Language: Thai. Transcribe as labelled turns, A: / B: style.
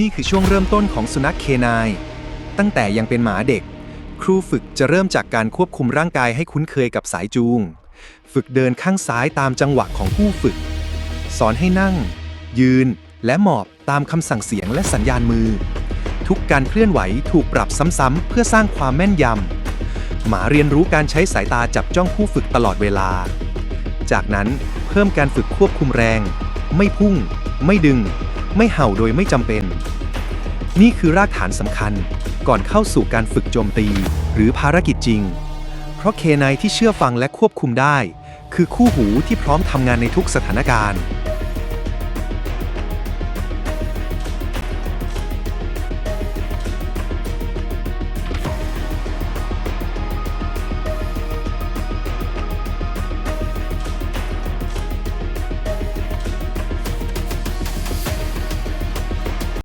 A: นี่คือช่วงเริ่มต้นของสุนัขเคนาย ตั้งแต่ยังเป็นหมาเด็ก ครูฝึกจะเริ่มจากการควบคุมร่างกายให้คุ้นเคยกับสายจูง ฝึกเดินข้างซ้ายตามจังหวะของผู้ฝึก สอนให้นั่ง ยืน และหมอบตามคำสั่งเสียงและสัญญาณมือ ทุกการเคลื่อนไหวถูกปรับซ้ำๆเพื่อสร้างความแม่นยำหมาเรียนรู้การใช้สายตาจับจ้องผู้ฝึกตลอดเวลา จากนั้นเพิ่มการฝึกควบคุมแรง ไม่พุ่ง ไม่ดึง ไม่เห่าโดยไม่จำเป็น นี่คือรากฐานสำคัญก่อนเข้าสู่การฝึกโจมตี หรือภารกิจจริง เพราะเคนายที่เชื่อฟังและควบคุมได้ คือคู่หูที่พร้อมทำงานในทุกสถานการณ์